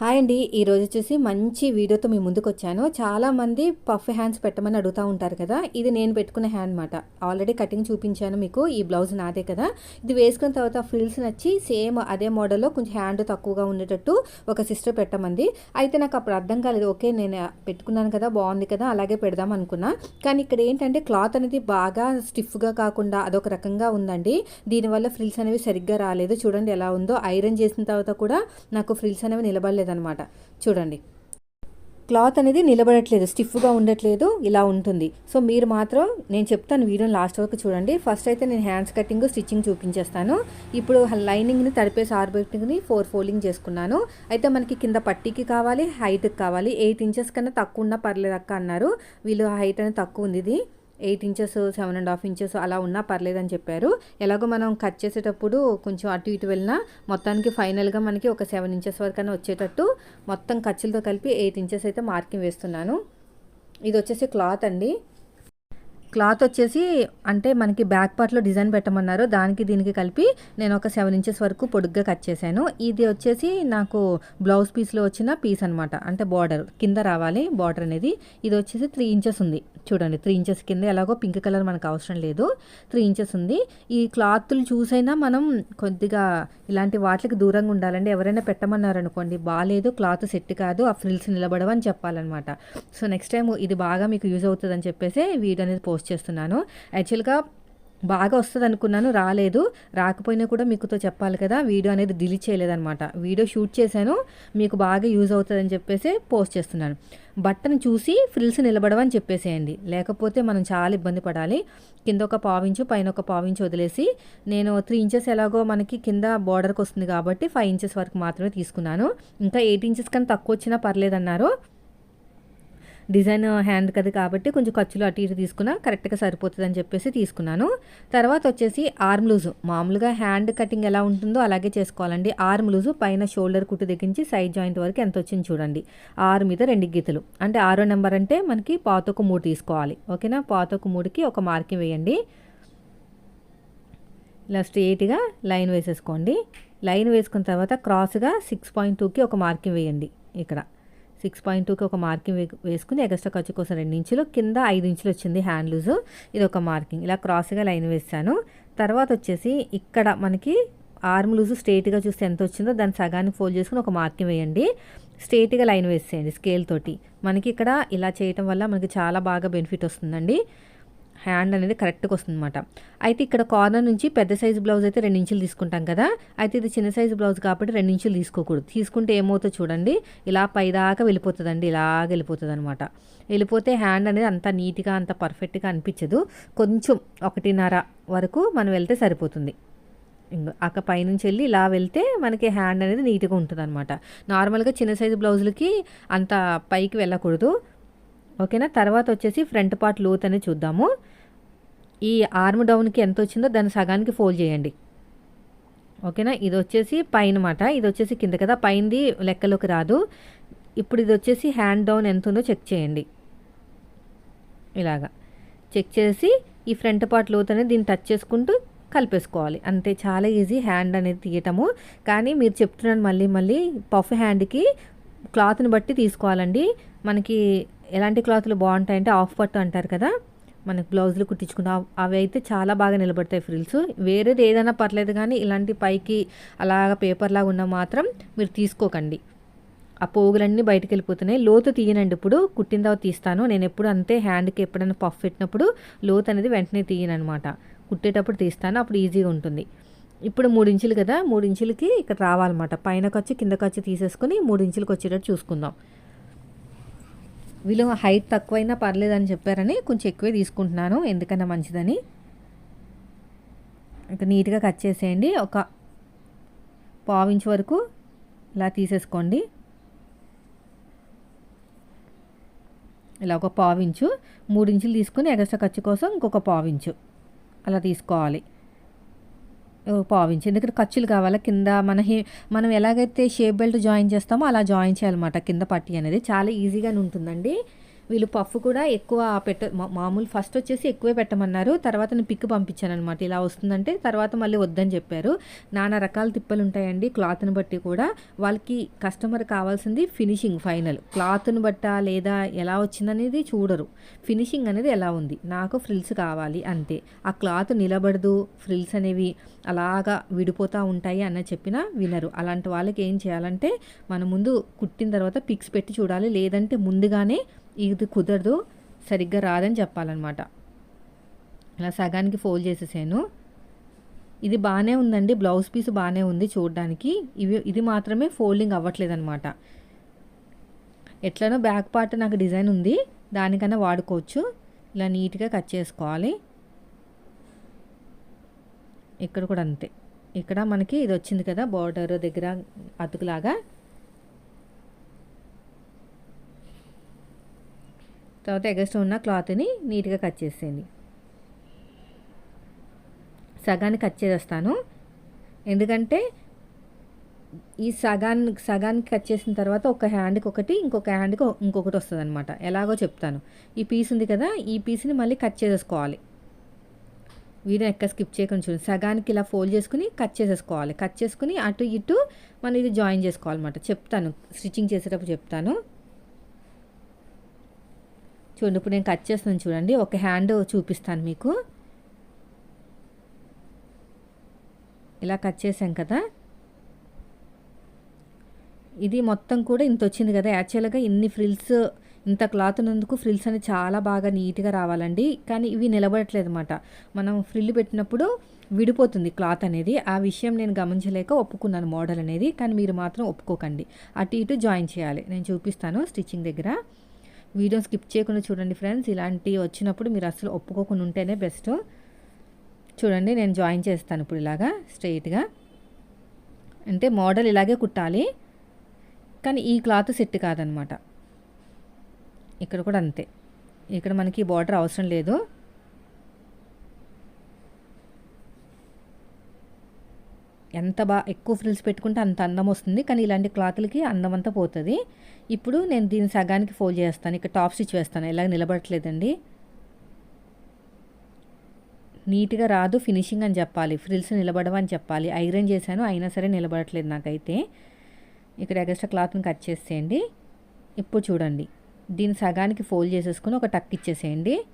Hi అండి. ఈరోజు వచ్చేసి మంచి వీడియోతో మీ ముందుకు వచ్చాను చాలామంది పఫ్ హ్యాండ్స్ పెట్టమని అడుగుతూ ఉంటారు కదా. ఇది నేను పెట్టుకున్న హ్యాండ్ అనమాట ఆల్రెడీ కటింగ్ చూపించాను మీకు. ఈ బ్లౌజ్ నాదే కదా. ఇది వేసుకున్న తర్వాత ఫ్రిల్స్ నచ్చి సేమ్ అదే మోడల్లో కొంచెం హ్యాండ్ తక్కువగా ఉండేటట్టు ఒక సిస్టర్ పెట్టమంది. అయితే నాకు అప్పుడు అర్థం కాలేదు. ఓకే నేను పెట్టుకున్నాను కదా బాగుంది కదా అలాగే పెడదాం అనుకున్నా. కానీ ఇక్కడ ఏంటంటే క్లాత్ అనేది బాగా స్టిఫ్గా కాకుండా అదొక రకంగా ఉందండి. దీనివల్ల ఫ్రిల్స్ అనేవి సరిగ్గా రాలేదు. చూడండి ఎలా ఉందో. ఐరన్ చేసిన తర్వాత కూడా నాకు ఫ్రిల్స్ అనేవి నిలబడలేదు. అనమాట చూడండి. క్లాత్ అనేది నిలబడట్లేదు స్టిఫ్గా ఉండట్లేదు ఇలా ఉంటుంది. సో మీరు మాత్రం నేను చెప్తాను వీడియోని లాస్ట్ వరకు చూడండి. ఫస్ట్ అయితే నేను హ్యాండ్స్ కటింగ్ స్టిచ్చింగ్ చూపించేస్తాను. ఇప్పుడు లైనింగ్ని తడిపేసి ఆర్బెట్ని ఫోర్ ఫోల్డింగ్ చేసుకున్నాను. అయితే మనకి కింద పట్టీకి కావాలి హైట్కి కావాలి. ఎయిట్ ఇంచెస్ కన్నా తక్కువ ఉన్నా పర్లేదు అక్క అన్నారు. వీళ్ళు హైట్ అనేది తక్కువ ఉంది ఇది. Eight inches seven and half inches అలా ఉన్నా పర్లేదని చెప్పారు. ఎలాగో మనం కట్ చేసేటప్పుడు కొంచెం అటు ఇటు వెళ్ళినా మొత్తానికి ఫైనల్గా మనకి ఒక సెవెన్ ఇంచెస్ వరకైనా వచ్చేటట్టు మొత్తం ఖర్చులతో కలిపి ఎయిట్ ఇంచెస్ అయితే మార్కింగ్ వేస్తున్నాను. ఇది వచ్చేసి క్లాత్ అండి. క్లాత్ వచ్చేసి అంటే మనకి బ్యాక్ పార్ట్లో డిజైన్ పెట్టమన్నారు. దానికి దీనికి కలిపి నేను ఒక సెవెన్ ఇంచెస్ వరకు పొడుగ్గా కట్ చేశాను. ఇది వచ్చేసి నాకు బ్లౌజ్ పీస్లో వచ్చిన పీస్ అనమాట అంటే బార్డర్ కింద రావాలి బార్డర్ అనేది. ఇది వచ్చేసి త్రీ ఇంచెస్ ఉంది. చూడండి త్రీ ఇంచెస్ కింద ఎలాగో పింక్ కలర్ మనకు అవసరం లేదు. త్రీ ఇంచెస్ ఉంది. ఈ క్లాత్లు చూసైనా మనం కొద్దిగా ఇలాంటి వాటికి దూరంగా ఉండాలండి. ఎవరైనా పెట్టమన్నారు అనుకోండి బాగాలేదు క్లాత్ సెట్ కాదు ఆ ఫ్రిల్స్ నిలబడవని చెప్పాలన్నమాట. సో నెక్స్ట్ టైం ఇది బాగా మీకు యూజ్ అవుతుందని చెప్పేసి వీడియో అనేది పోస్ట్ పోస్ట్ చేస్తున్నాను. యాక్చువల్గా బాగా వస్తుంది అనుకున్నాను రాలేదు. రాకపోయినా కూడా మీకుతో చెప్పాలి కదా వీడియో అనేది డిలీట్ చేయలేదనమాట వీడియో షూట్ చేశాను మీకు బాగా యూజ్ అవుతుందని చెప్పేసి పోస్ట్ చేస్తున్నాను. బట్టను చూసి ఫ్రిల్స్ నిలబడవని చెప్పేసేయండి. లేకపోతే మనం చాలా ఇబ్బంది పడాలి. కింద ఒక పావించు పైన ఒక పావించు వదిలేసి నేను త్రీ ఇంచెస్ ఎలాగో మనకి కింద బార్డర్కి వస్తుంది కాబట్టి ఫైవ్ ఇంచెస్ వరకు మాత్రమే తీసుకున్నాను. ఇంకా ఎయిట్ ఇంచెస్ కన్నా తక్కువ వచ్చినా పర్లేదన్నారు. డిజైన్ హ్యాండ్ కదా కాబట్టి కొంచెం ఖర్చులు అటు ఇటు తీసుకున్నా కరెక్ట్గా సరిపోతుంది అని చెప్పేసి తీసుకున్నాను. తర్వాత వచ్చేసి ఆర్మ్ లూజు. మామూలుగా హ్యాండ్ కటింగ్ ఎలా ఉంటుందో అలాగే చేసుకోవాలండి. ఆర్మ్ లూజు పైన షోల్డర్ కుట్టు దగ్గరించి సైడ్ జాయింట్ వరకు ఎంత వచ్చింది చూడండి. ఆరు మీద రెండు గీతలు. అంటే ఆరో నెంబర్ అంటే మనకి పాతొక మూడు తీసుకోవాలి. ఓకేనా? పాతొక మూడుకి ఒక మార్కింగ్ వేయండి. ఇలా స్ట్రేట్గా లైన్ వేసేసుకోండి. లైన్ వేసుకున్న తర్వాత క్రాస్గా సిక్స్ పాయింట్ టూకి ఒక మార్కింగ్ వేయండి. ఇక్కడ. సిక్స్ పాయింట్ టూకి ఒక మార్కింగ్ వేసుకుని ఎగస్ట్రా ఖర్చు కోసం రెండు ఇంచులు కింద ఐదు ఇంచులు వచ్చింది హ్యాండ్ లూజు. ఇది ఒక మార్కింగ్. ఇలా క్రాస్గా లైన్ వేసాను తర్వాత వచ్చేసి ఇక్కడ మనకి ఆర్మ్ లూజు స్ట్రేట్గా చూస్తే ఎంత వచ్చిందో దాన్ని సగానికి ఫోల్డ్ చేసుకుని ఒక మార్కింగ్ వేయండి. స్ట్రేట్గా లైన్ వేసేయండి స్కేల్ తోటి. మనకి ఇక్కడ ఇలా చేయటం వల్ల మనకి చాలా బాగా బెనిఫిట్ వస్తుందండి. హ్యాండ్ అనేది కరెక్ట్గా వస్తుందన్నమాట. అయితే ఇక్కడ కార్నర్ నుంచి పెద్ద సైజు బ్లౌజ్ అయితే రెండు ఇంచులు తీసుకుంటాం కదా. అయితే ఇది చిన్న సైజు బ్లౌజ్ కాబట్టి రెండు ఇంచులు తీసుకోకూడదు. తీసుకుంటే ఏమవుతుందో చూడండి. ఇలా పైదాకా వెళ్ళిపోతుందండి. ఇలాగ వెళ్ళిపోతుంది అనమాట వెళ్ళిపోతే హ్యాండ్ అనేది అంత నీట్గా అంత పర్ఫెక్ట్గా అనిపించదు. కొంచెం ఒకటిన్నర వరకు మనం వెళ్తే సరిపోతుంది. అక్క పైనుంచి వెళ్ళి ఇలా వెళ్తే మనకి హ్యాండ్ అనేది నీట్గా ఉంటుంది అనమాట నార్మల్గా చిన్న సైజు బ్లౌజులకి అంత పైకి వెళ్ళకూడదు. ఓకేనా? తర్వాత వచ్చేసి ఫ్రంట్ పార్ట్ లోత్ అనేది చూద్దాము. ఈ ఆర్మ్ డౌన్కి ఎంత వచ్చిందో దాన్ని సగానికి ఫోల్డ్ చేయండి. ఓకేనా? ఇది వచ్చేసి పైన మాట ఇది వచ్చేసి కింద కదా? పైనది లెక్కలోకి రాదు. ఇప్పుడు ఇది వచ్చేసి హ్యాండ్ డౌన్ ఎంత ఉందో చెక్ చేయండి. ఇలాగా. చెక్ చేసి ఈ ఫ్రంట్ పార్ట్ లోత్ అనేది దీన్ని టచ్ చేసుకుంటూ కలిపేసుకోవాలి. అంతే చాలా ఈజీ హ్యాండ్ అనేది తీయటము. కానీ మీరు చెప్తున్నాను మళ్ళీ మళ్ళీ పఫ్ హ్యాండ్కి క్లాత్ని బట్టి తీసుకోవాలండి. మనకి ఎలాంటి క్లాత్లు బాగుంటాయంటే ఆఫ్ పట్టు అంటారు కదా? మనకి బ్లౌజులు కుట్టించుకుంటాం అవి అయితే చాలా బాగా నిలబడతాయి ఫ్రిల్స్. వేరేది ఏదైనా పర్లేదు కానీ ఇలాంటి పైకి అలాగ పేపర్ లాగా ఉన్న మాత్రం మీరు తీసుకోకండి. ఆ పోగులన్నీ బయటకు వెళ్ళిపోతున్నాయి. లోతు తీయనండి ఇప్పుడు. కుట్టిన తర్వాత తీస్తాను. నేను ఎప్పుడు అంతే హ్యాండ్కి ఎప్పుడైనా పఫ్ పెట్టినప్పుడు లోతు అనేది వెంటనే తీయనమాట కుట్టేటప్పుడు తీస్తాను. అప్పుడు ఈజీగా ఉంటుంది. ఇప్పుడు మూడు ఇంచులు కదా. మూడు ఇంచులకి ఇక్కడ రావాలన్నమాట. పైన ఖర్చు కింద ఖర్చు తీసేసుకొని మూడు ఇంచులకు వచ్చేటట్టు చూసుకుందాం. వీళ్ళు హైట్ తక్కువైనా పర్లేదని చెప్పారని కొంచెం ఎక్కువే తీసుకుంటున్నాను. ఎందుకన్నా మంచిదని? ఇక నీట్గా కట్ చేసేయండి. ఒక పావించ్ వరకు ఇలా తీసేసుకోండి. ఇలా ఒక పావించు మూడు ఇంచులు తీసుకుని ఎగస్ట్రా ఖర్చు కోసం ఇంకొక పావించు అలా తీసుకోవాలి. పావించి. ఎందుకంటే ఖర్చులు కావాలి? కింద మన మనం ఎలాగైతే షేప్ బెల్ట్ జాయిన్ చేస్తామో అలా జాయిన్ చేయాలన్నమాట. కింద పట్టి అనేది చాలా ఈజీగానే ఉంటుందండి. వీళ్ళు పఫ్ కూడా ఎక్కువ పెట్ట మా- మామూలు ఫస్ట్ వచ్చేసి ఎక్కువే పెట్టమన్నారు. తర్వాత నేను పిక్ పంపించాను అనమాట ఇలా వస్తుందంటే తర్వాత మళ్ళీ వద్దని చెప్పారు. నానా రకాల తిప్పలు ఉంటాయండి క్లాత్ని బట్టి కూడా. వాళ్ళకి కస్టమర్ కావాల్సింది ఫినిషింగ్ ఫైనల్. క్లాత్ని బట్ట లేదా ఎలా వచ్చిందనేది చూడరు. ఫినిషింగ్ అనేది ఎలా ఉంది? నాకు ఫ్రిల్స్ కావాలి అంతే ఆ క్లాత్ నిలబడదు ఫ్రిల్స్ అనేవి అలాగా విడిపోతూ ఉంటాయి అన్న చెప్పిన వినరు. అలాంటి వాళ్ళకి ఏం చేయాలంటే మన ముందు కుట్టిన తర్వాత పిక్స్ పెట్టి చూడాలి. లేదంటే ముందుగానే ఇది కుదరదు సరిగ్గా రాదని చెప్పాలన్నమాట. ఇలా సగానికి ఫోల్డ్ చేసేసాను. ఇది బాగానే ఉందండి బ్లౌజ్ పీస్ బాగానే ఉంది చూడడానికి. ఇవి ఇది మాత్రమే ఫోల్డింగ్ అవ్వట్లేదు అనమాట ఎట్లనో బ్యాక్ పార్ట్ నాకు డిజైన్ ఉంది దానికన్నా వాడుకోవచ్చు. ఇలా నీట్గా కట్ చేసుకోవాలి. ఇక్కడ కూడా అంతే. ఇక్కడ మనకి ఇది వచ్చింది కదా బార్డర్ దగ్గర అతుకులాగా. తర్వాత ఎగస్ట్రా ఉన్న క్లాత్ని నీట్గా కట్ చేసేయండి. సగాన్ని కట్ చేసేస్తాను. ఎందుకంటే ఈ సగాన్ని సగానికి కట్ చేసిన తర్వాత ఒక హ్యాండ్కి ఒకటి ఇంకొక హ్యాండ్కి ఇంకొకటి వస్తుంది అనమాట ఎలాగో చెప్తాను. ఈ పీస్ ఉంది కదా ఈ పీస్ని మళ్ళీ కట్ చేసేసుకోవాలి. వీడియో ఎక్క స్కిప్ చేయకుండా చూడండి. సగానికి ఇలా ఫోల్డ్ చేసుకుని కట్ చేసేసుకోవాలి. కట్ చేసుకుని అటు ఇటు మనం ఇది జాయిన్ చేసుకోవాలన్నమాట. చెప్తాను. స్టిచ్చింగ్ చేసేటప్పుడు చెప్తాను. చూడండి ఇప్పుడు నేను కట్ చేస్తున్నాను చూడండి. ఒక హ్యాండ్ చూపిస్తాను మీకు. ఇలా కట్ చేసాం కదా. ఇది మొత్తం కూడా ఇంత వచ్చింది కదా. యాక్చువల్గా ఇన్ని ఫ్రిల్స్ ఇంత క్లాత్ ఉన్నందుకు ఫ్రిల్స్ అనేది చాలా బాగా నీట్గా రావాలండి. కానీ ఇవి నిలబడట్లేదు అనమాట మనం ఫ్రిల్ పెట్టినప్పుడు విడిపోతుంది క్లాత్ అనేది. ఆ విషయం నేను గమనించలేక ఒప్పుకున్నాను మోడల్ అనేది. కానీ మీరు మాత్రం ఒప్పుకోకండి. అటు ఇటు జాయిన్ చేయాలి. నేను చూపిస్తాను స్టిచ్చింగ్ దగ్గర. వీడియో స్కిప్ చేయకుండా చూడండి ఫ్రెండ్స్. ఇలాంటివి వచ్చినప్పుడు మీరు అసలు ఒప్పుకోకుండా ఉంటేనే బెస్ట్ చూడండి నేను జాయిన్ చేస్తాను ఇప్పుడు ఇలాగా స్ట్రైట్గా అంటే మోడల్ ఇలాగే కుట్టాలి. కానీ ఈ క్లాత్ సెట్ కాదనమాట. ఇక్కడ కూడా అంతే. ఇక్కడ మనకి బార్డర్ అవసరం లేదు. ఎంత బాగా ఎక్కువ ఫ్రిల్స్ పెట్టుకుంటే అంత అందం వస్తుంది. కానీ ఇలాంటి క్లాత్లకి అందం అంతా పోతుంది. ఇప్పుడు నేను దీన్ని సగానికి ఫోల్డ్ చేస్తాను. ఇక్కడ టాప్ స్టిచ్ వేస్తాను. ఇలాగ నిలబడట్లేదండి. నీట్గా రాదు. ఫినిషింగ్ అని చెప్పాలి. ఫ్రిల్స్ నిలబడవని చెప్పాలి. ఐరన్ చేశాను. అయినా సరే నిలబడట్లేదు నాకైతే. ఇక్కడ ఎగస్ట్రా క్లాత్ని కట్ చేసేయండి. ఇప్పుడు చూడండి. దీన్ని సగానికి ఫోల్డ్ చేసేసుకుని ఒక టక్ ఇచ్చేసేయండి.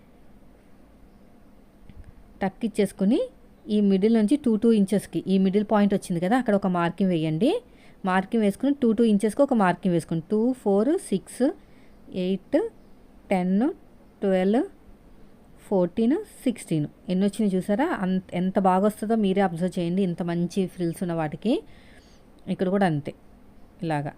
టక్ ఇచ్చేసుకుని ఈ మిడిల్ నుంచి టూ టూ ఇంచెస్కి ఈ మిడిల్ పాయింట్ వచ్చింది కదా అక్కడ ఒక మార్కింగ్ వేయండి. మార్కింగ్ వేసుకుని టూ టూ ఇంచెస్కి ఒక మార్కింగ్ వేసుకుని two four six eight ten twelve fourteen sixteen. ఎన్ని వచ్చినాయి చూసారా? అంత ఎంత బాగా వస్తుందో మీరే అబ్జర్వ్ చేయండి. ఇంత మంచి ఫ్రిల్స్ ఉన్న వాటికి. ఇక్కడ కూడా అంతే. ఇలాగా.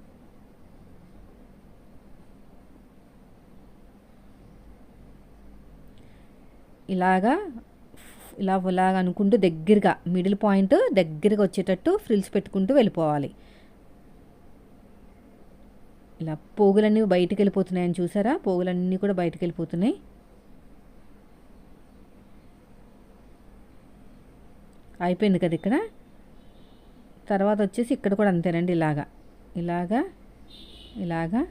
ఇలాగా ఇలా ఇలాగ అనుకుంటూ దగ్గరగా మిడిల్ పాయింట్ దగ్గరగా వచ్చేటట్టు ఫ్రిల్స్ పెట్టుకుంటూ వెళ్ళిపోవాలి. ఇలా పోగులన్నీ బయటికి వెళ్ళిపోతున్నాయని చూసారా? పోగులన్నీ కూడా బయటికి వెళ్ళిపోతున్నాయి. అయిపోయింది కదా ఇక్కడ? తర్వాత వచ్చేసి ఇక్కడ కూడా అంతేనండి ఇలాగా. ఇలాగా ఇలాగా.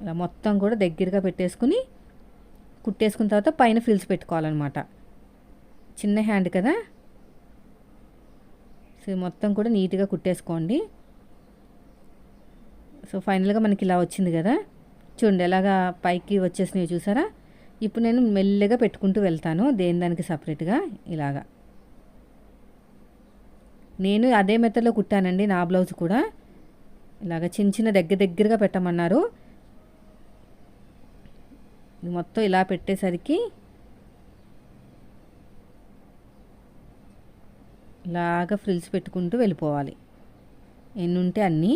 ఇలా మొత్తం కూడా దగ్గరగా పెట్టేసుకుని కుట్టేసుకున్న తర్వాత పైన ఫ్రిల్స్ పెట్టుకోవాలన్నమాట. చిన్న హ్యాండ్ కదా? సో మొత్తం కూడా నీట్గా కుట్టేసుకోండి. సో ఫైనల్గా మనకి ఇలా వచ్చింది కదా? చూడండి ఎలాగా పైకి వచ్చేసినవి చూసారా? ఇప్పుడు నేను మెల్లగా పెట్టుకుంటూ వెళ్తాను దేని దానికి సపరేట్గా? ఇలాగా. నేను అదే మెథడ్లో కుట్టానండి నా బ్లౌజ్ కూడా. ఇలాగ చిన్న చిన్న దగ్గర దగ్గరగా పెట్టమన్నారు. మొత్తం ఇలా పెట్టేసరికి లాగా ఫ్రిల్స్ పెట్టుకుంటూ వెళ్ళిపోవాలి. ఎన్ని ఉంటే అన్నీ.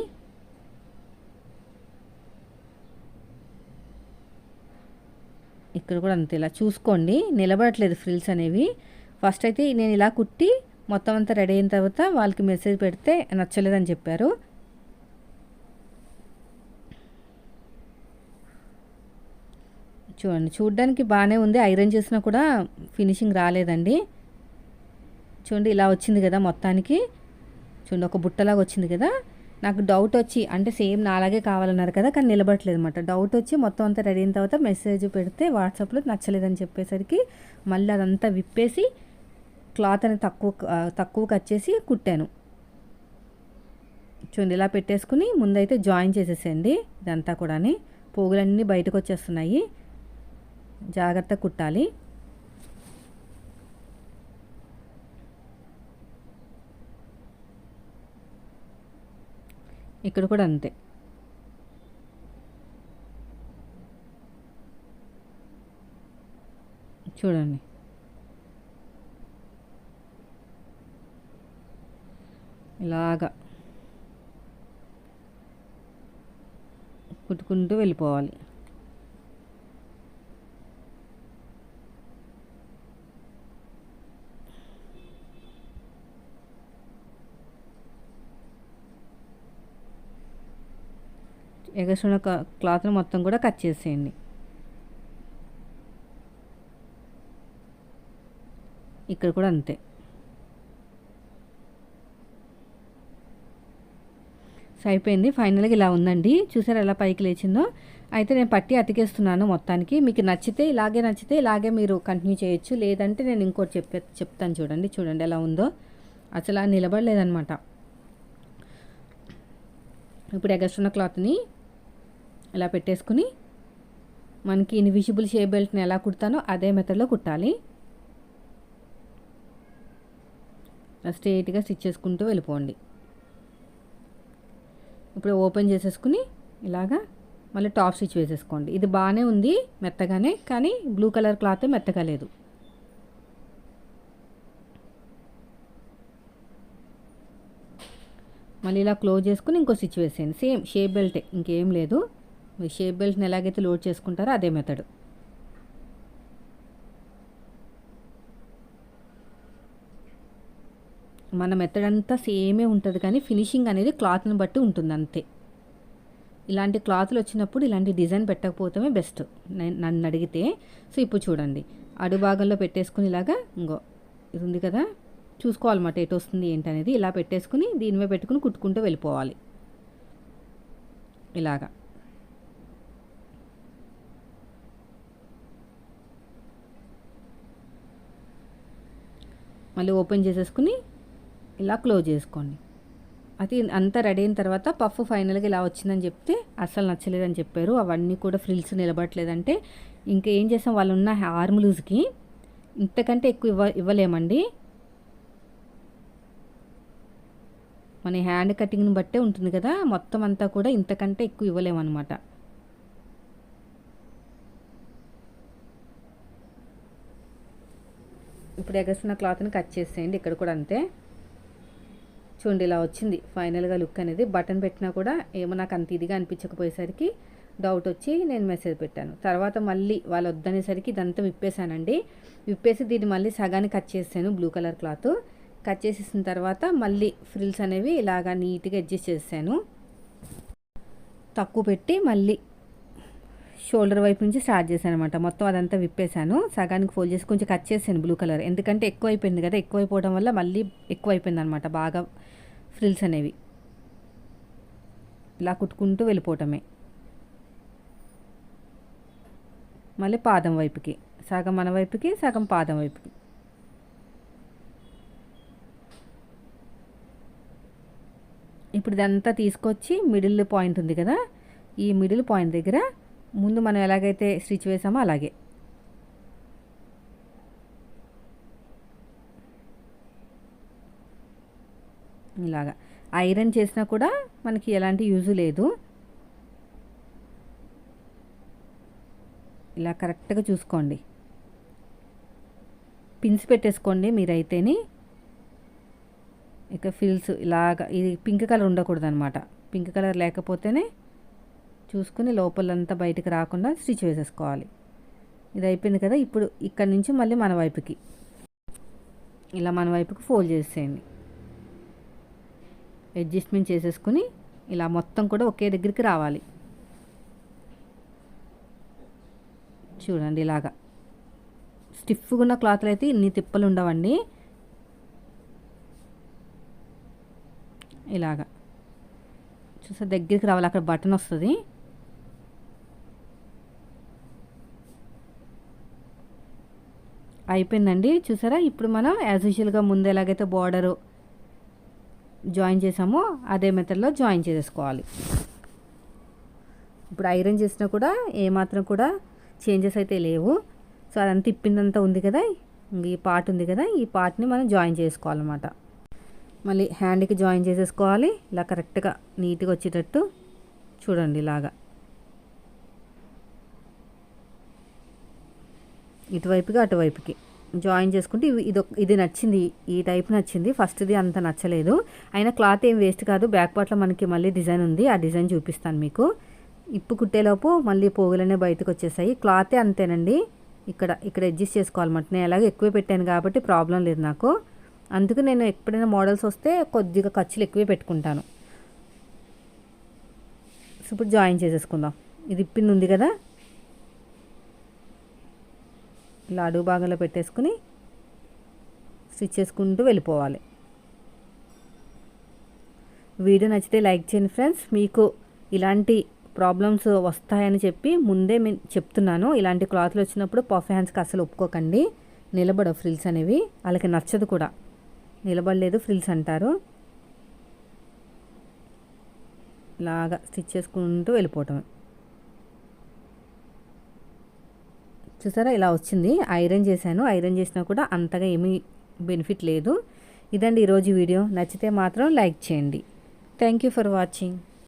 ఇక్కడ కూడా అంతే ఇలా చూసుకోండి. నిలబడట్లేదు ఫ్రిల్స్ అనేవి. ఫస్ట్ అయితే నేను ఇలా కుట్టి మొత్తం అంతా రెడీ అయిన తర్వాత వాళ్ళకి మెసేజ్ పెడితే నచ్చలేదని చెప్పారు. చూడండి చూడడానికి బాగానే ఉంది. ఐరన్ చేసినా కూడా ఫినిషింగ్ రాలేదండి. చూడండి ఇలా వచ్చింది కదా మొత్తానికి. చూడండి ఒక బుట్టలాగా వచ్చింది కదా. నాకు డౌట్ వచ్చి అంటే సేమ్ నాలాగే కావాలన్నారు కదా కానీ నిలబడట్లేదు అనమాట డౌట్ వచ్చి మొత్తం అంతా రెడీ అయిన తర్వాత మెసేజ్ పెడితే వాట్సాప్లో నచ్చలేదని చెప్పేసరికి మళ్ళీ అదంతా విప్పేసి క్లాత్ అనేది తక్కువ తక్కువ కట్ చేసి కుట్టాను. చూడండి ఇలా పెట్టేసుకుని ముందైతే జాయిన్ చేసేసేయండి ఇదంతా కూడా పోగులన్నీ బయటకు వచ్చేస్తున్నాయి. జాగ్రత్త కుట్టాలి. ఇక్కడ కూడా అంతే. చూడండి. ఇలాగా కుట్టుకుంటూ వెళ్ళిపోవాలి. ఎగసిన క్లాత్ని మొత్తం కూడా కట్ చేసేయండి. ఇక్కడ కూడా అంతే. సో అయిపోయింది ఫైనల్గా ఇలా ఉందండి. చూసారు ఎలా పైకి లేచిందో? అయితే నేను పట్టి అతికేస్తున్నాను మొత్తానికి. మీకు నచ్చితే ఇలాగే నచ్చితే ఇలాగే మీరు కంటిన్యూ చేయొచ్చు. లేదంటే నేను ఇంకోటి చెప్పే చెప్తాను చూడండి. చూడండి ఎలా ఉందో. అసలు నిలబడలేదనమాట ఇప్పుడు ఎగస్ట్రున్న క్లాత్ని ఇలా పెట్టేసుకుని మనకి ఇన్విజిబుల్ షే బెల్ట్ని ఎలా కుడతానో అదే మెథడ్లో కుట్టాలి. స్ట్రేట్గా స్టిచ్ చేసుకుంటూ వెళ్ళిపోండి. ఇప్పుడు ఓపెన్ చేసేసుకుని ఇలాగా మళ్ళీ టాప్ స్టిచ్ వేసేసుకోండి. ఇది బాగానే ఉంది మెత్తగానే కానీ బ్లూ కలర్ క్లాత్ మెత్తగా లేదు. మళ్ళీ ఇలా క్లోజ్ చేసుకుని ఇంకో స్టిచ్ వేసేయండి. సేమ్ షేప్ బెల్టే ఇంకేం లేదు. షేప్ బెల్ట్ని ఎలాగైతే లోడ్ చేసుకుంటారో అదే మెథడ్. మన మెథడ్ అంతా సేమే ఉంటుంది కానీ ఫినిషింగ్ అనేది క్లాత్ని బట్టి ఉంటుంది అంతే ఇలాంటి క్లాత్లు వచ్చినప్పుడు ఇలాంటి డిజైన్ పెట్టకపోతే బెస్ట్. నన్ను అడిగితే సో ఇప్పుడు చూడండి. అడు భాగంలో పెట్టేసుకుని ఇలాగా ఇంకో ఇది ఉంది కదా చూసుకోవాలన్నమాట ఎటు వస్తుంది ఏంటనేది ఇలా పెట్టేసుకుని దీని మీద పెట్టుకుని కుట్టుకుంటూ వెళ్ళిపోవాలి. ఇలాగా. మళ్ళీ ఓపెన్ చేసేసుకుని ఇలా క్లోజ్ చేసుకోండి. అది అంతా రెడీ అయిన తర్వాత పఫ్ ఫైనల్గా ఇలా వచ్చిందని చెప్తే అస్సలు నచ్చలేదని చెప్పారు. అవన్నీ కూడా ఫ్రిల్స్ నిలబడలేదంటే ఇంకా ఏం చేసాం? వాళ్ళు ఉన్న ఆర్మ్ లూజ్కి ఇంతకంటే ఎక్కువ ఇవ్వ ఇవ్వలేమండి. మన హ్యాండ్ కటింగ్ని బట్టే ఉంటుంది కదా మొత్తం అంతా కూడా ఇంతకంటే ఎక్కువ ఇవ్వలేమన్నమాట. ఇప్పుడు ఎగసిన క్లాత్ని కట్ చేసేయండి. ఇక్కడ కూడా అంతే. చూడండి ఇలా వచ్చింది. ఫైనల్గా లుక్ అనేది బటన్ పెట్టినా కూడా ఏమో నాకు అంత ఇదిగా అనిపించకపోయేసరికి డౌట్ వచ్చి నేను మెసేజ్ పెట్టాను. తర్వాత మళ్ళీ వాళ్ళు వద్దనేసరికి ఇదంతా విప్పేశానండి. విప్పేసి దీన్ని మళ్ళీ సగాన్ని కట్ చేసాను బ్లూ కలర్ క్లాత్. కట్ చేసేసిన తర్వాత మళ్ళీ ఫ్రిల్స్ అనేవి ఇలాగా నీట్గా అడ్జస్ట్ చేశాను తక్కువ పెట్టి మళ్ళీ షోల్డర్ వైపు నుంచి స్టార్ట్ చేశాను అనమాట మొత్తం అదంతా విప్పేశాను. సగానికి ఫోల్డ్ చేసి కొంచెం కట్ చేశాను బ్లూ కలర్. ఎందుకంటే ఎక్కువ అయిపోయింది కదా ఎక్కువ అయిపోవడం వల్ల మళ్ళీ ఎక్కువ అయిపోయింది అనమాట బాగా ఫ్రిల్స్ అనేవి. ఇలా కుట్టుకుంటూ వెళ్ళిపోవటమే. మళ్ళీ పాదం వైపుకి. సగం మన వైపుకి సగం పాదం వైపుకి. ఇప్పుడు ఇదంతా తీసుకొచ్చి మిడిల్ పాయింట్ ఉంది కదా ఈ మిడిల్ పాయింట్ దగ్గర ముందు మనం ఎలాగైతే స్టిచ్ వేసామో అలాగే. ఇలాగా. ఐరన్ చేసినా కూడా మనకి ఎలాంటి యూజ్ లేదు. ఇలా కరెక్ట్గా చూసుకోండి. పిన్స్ పెట్టేసుకోండి మీరైతేని. ఇక ఫిల్స్ ఇలాగ ఇది పింక్ కలర్ ఉండకూడదు అనమాట పింక్ కలర్ లేకపోతేనే చూసుకుని లోపలంతా బయటకు రాకుండా స్టిచ్ వేసేసుకోవాలి. ఇది అయిపోయింది కదా ఇప్పుడు ఇక్కడ నుంచి మళ్ళీ మన వైపుకి. ఇలా మన వైపుకి ఫోల్డ్ చేసేయండి. అడ్జస్ట్మెంట్ చేసేసుకుని ఇలా మొత్తం కూడా ఒకే దగ్గరికి రావాలి. చూడండి ఇలాగా. స్టిఫ్గా ఉన్న క్లాత్లు అయితే ఇన్ని తిప్పలు ఉండవండి. ఇలాగా. చూసా దగ్గరికి రావాలి అక్కడ బటన్ వస్తుంది. అయిపోయిందండి. చూసారా? ఇప్పుడు మనం యాజ్ యూజువల్గా ముందు ఎలాగైతే బార్డరు జాయిన్ చేసామో అదే మెథడ్లో జాయిన్ చేసేసుకోవాలి. ఇప్పుడు ఐరన్ చేసినా కూడా ఏమాత్రం కూడా చేంజెస్ అయితే లేవు. సో అదంతా తిప్పిందంతా ఉంది కదా? ఈ పార్ట్ ఉంది కదా? ఈ పార్ట్ని మనం జాయిన్ చేసుకోవాలన్నమాట. మళ్ళీ హ్యాండ్కి జాయిన్ చేసేసుకోవాలి. ఇలా కరెక్ట్గా నీట్గా వచ్చేటట్టు చూడండి ఇలాగా. ఇటువైపుగా అటువైపుకి. జాయిన్ చేసుకుంటే ఇవి ఇది ఇది నచ్చింది ఈ టైప్ నచ్చింది. ఫస్ట్ది అంత నచ్చలేదు. అయినా క్లాత్ ఏం వేస్ట్ కాదు. బ్యాక్ పార్ట్లో మనకి మళ్ళీ డిజైన్ ఉంది. ఆ డిజైన్ చూపిస్తాను మీకు. ఇప్పు కుట్టేలోపు మళ్ళీ పోగులనే బయటకు వచ్చేసాయి క్లాతే అంతేనండి. ఇక్కడ ఇక్కడ అడ్జస్ట్ చేసుకోవాలన్నమాట నేను ఎలాగో ఎక్కువే పెట్టాను కాబట్టి ప్రాబ్లం లేదు నాకు. అందుకు నేను ఎప్పుడైనా మోడల్స్ వస్తే కొద్దిగా ఖర్చులు ఎక్కువే పెట్టుకుంటాను. సో ఇప్పుడు జాయిన్ చేసేసుకుందాం. ఇది ఇప్పింది ఉంది కదా? ఇలా అడుగు భాగంలో పెట్టేసుకుని స్టిచ్ చేసుకుంటూ వెళ్ళిపోవాలి. వీడియో నచ్చితే లైక్ చేయండి ఫ్రెండ్స్. మీకు ఇలాంటి ప్రాబ్లమ్స్ వస్తాయని చెప్పి ముందే నేను చెప్తున్నాను. ఇలాంటి క్లాత్లు వచ్చినప్పుడు పఫ్ హ్యాండ్స్కి అసలు ఒప్పుకోకండి. నిలబడవు ఫ్రిల్స్ అనేవి. వాళ్ళకి నచ్చదు కూడా. నిలబడలేదు ఫ్రిల్స్ అంటారు. ఇలాగా స్టిచ్ చేసుకుంటూ వెళ్ళిపోవటం చూసారా? ఇలా వచ్చింది. ఐరన్ చేశాను. ఐరన్ చేసినా కూడా అంతగా ఏమీ బెనిఫిట్ లేదు. ఇదండి ఈరోజు వీడియో. నచ్చితే మాత్రం లైక్ చేయండి. Thank you for watching.